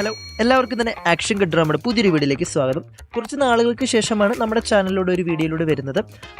Hello എല്ലാവർക്കും തന്നെ action cut ഡ്രാമയുടെ പുതിയൊരു വീഡിയോയിലേക്ക് സ്വാഗതം. കുറച്ച് നാളുകൾക്ക് ശേഷമാണ് നമ്മുടെ ചാനലിലൂടെ ഒരു വീഡിയോയിലൂടെ വരുന്നത്.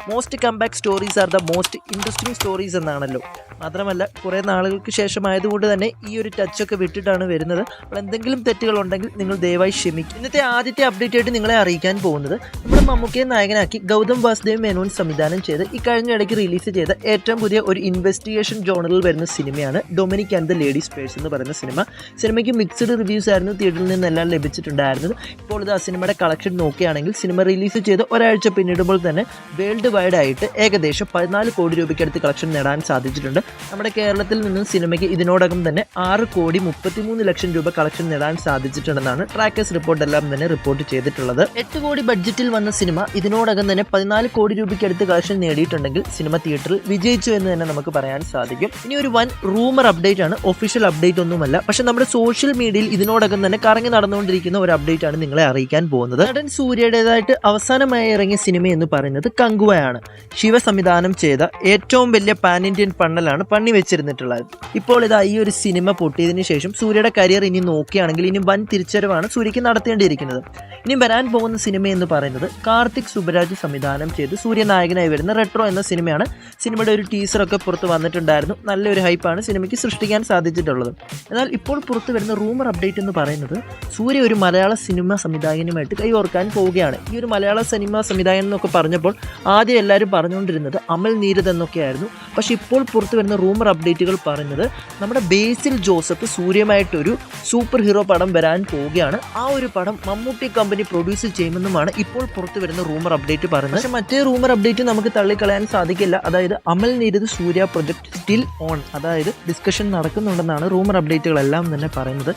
Most comeback stories are the most interesting stories എന്നാണല്ലോ. മാത്രമല്ല കുറേ നാളുകൾക്ക് ശേഷമായതുകൊണ്ട് തന്നെ ഈ ഒരു ടച്ചൊക്കെ വിട്ടിട്ടാണ് വരുന്നത്. അപ്പോൾ എന്തെങ്കിലും തെറ്റുകളുണ്ടെങ്കിൽ നിങ്ങൾ ദയവായി ക്ഷമിക്കും ഇന്നത്തെ ആദ്യത്തെ അപ്ഡേറ്റ് ആയിട്ട് നിങ്ങളെ അറിയിക്കാൻ പോകുന്നത് നമ്മുടെ മമ്മൂക്കയെ നായകനാക്കി ഗൗതം വാസുദേവ് മേനോൻ സംവിധാനം ചെയ്ത് ഈ കഴിഞ്ഞ ഇടയ്ക്ക് റിലീസ് ചെയ്ത ഏറ്റവും പുതിയ ഒരു ഇൻവെസ്റ്റിഗേഷൻ ജോണറിൽ വരുന്ന സിനിമയാണ് Dominic and the ladies purse എന്ന് പറയുന്ന സിനിമ. സിനിമയ്ക്ക് മിക്സഡ് റിവ്യൂസ് ആയിരുന്നു. തിയേറ്ററിൽ നിന്നെല്ലാം ലഭിച്ചിട്ടുണ്ടായിരുന്നത്. ഇപ്പോൾ ഇത് ആ സിനിമയുടെ കളക്ഷൻ നോക്കുകയാണെങ്കിൽ സിനിമ റിലീസ് ചെയ്ത് ഒരാഴ്ച പിന്നിടുമ്പോൾ തന്നെ വേൾഡ് വൈഡ് ആയിട്ട് ഏകദേശം പതിനാല് കോടി രൂപയ്ക്ക് അടുത്ത് കളക്ഷൻ നേടാൻ സാധിച്ചിട്ടുണ്ട്. നമ്മുടെ കേരളത്തിൽ നിന്നും സിനിമയ്ക്ക് ഇതിനോടകം തന്നെ ആറ് കോടി മുപ്പത്തിമൂന്ന് ലക്ഷം രൂപ കളക്ഷൻ നേടാൻ സാധിച്ചിട്ടുണ്ടെന്നാണ് ട്രാക്കേഴ്സ് റിപ്പോർട്ട് എല്ലാം തന്നെ റിപ്പോർട്ട് ചെയ്തിട്ടുള്ളത്. എട്ട് കോടി ബഡ്ജറ്റിൽ വന്ന സിനിമ ഇതിനോടകം തന്നെ പതിനാല് കോടി രൂപയ്ക്ക് അടുത്ത് കളക്ഷൻ നേടിയിട്ടുണ്ടെങ്കിൽ സിനിമ തിയേറ്ററിൽ വിജയിച്ചു എന്ന് തന്നെ നമുക്ക് പറയാൻ സാധിക്കും. ഇനി ഒരു വൻ റൂമർ അപ്ഡേറ്റ് ആണ്. ഒഫീഷ്യൽ അപ്ഡേറ്റ് ഒന്നുമല്ല. പക്ഷെ നമ്മുടെ സോഷ്യൽ മീഡിയയിൽ ഇതിനോടകം തന്നെ കറങ്ങി നടന്നുകൊണ്ടിരിക്കുന്ന ഒരു അപ്ഡേറ്റ് ആണ് നിങ്ങളെ അറിയിക്കാൻ പോകുന്നത്. നടൻ സൂര്യയുടേതായിട്ട് അവസാനമായി ഇറങ്ങിയ സിനിമ എന്ന് പറയുന്നത് കങ്കുവയാണ്. ശിവ സംവിധാനം ചെയ്ത ഏറ്റവും വലിയ പാൻ ഇന്ത്യൻ പണ്ണലാണ് പണി വെച്ചിരുന്നിട്ടുള്ളത്. ഇപ്പോൾ ഇതാ ഈ ഒരു സിനിമ പൊട്ടിയതിന് ശേഷം സൂര്യയുടെ കരിയർ ഇനി നോക്കുകയാണെങ്കിൽ ഇനി വൻ തിരിച്ചറിവാണ് സൂര്യക്ക് നടത്തേണ്ടിയിരിക്കുന്നത്. ഇനി വരാൻ പോകുന്ന സിനിമ എന്ന് പറയുന്നത് കാർത്തിക് സുബരാജ് സംവിധാനം ചെയ്ത് സൂര്യനായകനായി വരുന്ന റെട്രോ എന്ന സിനിമയാണ് സിനിമയുടെ ഒരു ടീസറൊക്കെ പുറത്ത് വന്നിട്ടുണ്ടായിരുന്നു. നല്ലൊരു ഹൈപ്പാണ് സിനിമയ്ക്ക് സൃഷ്ടിക്കാൻ സാധിച്ചിട്ടുള്ളത്. എന്നാൽ ഇപ്പോൾ പുറത്തു വരുന്ന റൂമർ അപ്ഡേറ്റ് എന്ന് പറയുന്നത് സൂര്യ ഒരു മലയാള സിനിമ സംവിധായകനുമായിട്ട് കൈകോർക്കാൻ പോവുകയാണ്. ഈ ഒരു മലയാള സിനിമ സംവിധായകൻ എന്നൊക്കെ പറഞ്ഞപ്പോൾ ആദ്യം എല്ലാവരും പറഞ്ഞുകൊണ്ടിരുന്നത് അമൽ നീരദ് എന്നൊക്കെയായിരുന്നു. പക്ഷേ ഇപ്പോൾ പുറത്തു വരുന്ന റൂമർ അപ്ഡേറ്റുകൾ പറയുന്നത് നമ്മുടെ ബേസിൽ ജോസഫ് സൂര്യമായിട്ടൊരു സൂപ്പർ ഹീറോ പടം വരാൻ പോവുകയാണ്. ആ ഒരു പടം മമ്മൂട്ടി കമ്പനി പ്രൊഡ്യൂസ് ചെയ്യുമെന്നുമാണ് ഇപ്പോൾ പുറത്തു വരുന്ന റൂമർ അപ്ഡേറ്റ് പറയുന്നത്. പക്ഷേ മറ്റേ റൂമർ അപ്ഡേറ്റ് നമുക്ക് തള്ളിക്കളയാൻ സാധിക്കില്ല. അതായത് Amal Neerad Suriya project still on. അതായത് ഡിസ്കഷൻ നടക്കുന്നുണ്ടെന്നാണ് റൂമർ അപ്ഡേറ്റുകളെല്ലാം തന്നെ പറയുന്നത്.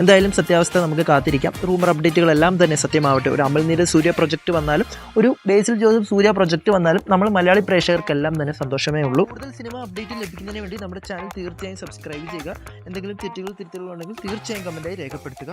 എന്തായാലും സത്യാവസ്ഥ നമുക്ക് കാത്തിരിക്കാം. റൂമർ അപ്ഡേറ്റുകളെല്ലാം തന്നെ സത്യമാവട്ടെ. ഒരു അമൽനീര സൂര്യ പ്രൊജക്ട് വന്നാലും ഒരു ബേസിൽ ജോസഫ് സൂര്യ പ്രൊജക്ട് വന്നാലും നമ്മൾ മലയാളി പ്രേക്ഷകർക്കെല്ലാം തന്നെ സന്തോഷമേ ഉള്ളൂ. കൂടുതൽ സിനിമ അപ്ഡേറ്റ് ലഭിക്കുന്നതിന് വേണ്ടി നമ്മുടെ ചാനൽ തീർച്ചയായും സബ്സ്ക്രൈബ് ചെയ്യുക. എന്തെങ്കിലും തെറ്റുകൾ തിരുത്തലുകൾ ഉണ്ടെങ്കിൽ തീർച്ചയായും കമന്റായി രേഖപ്പെടുത്തുക.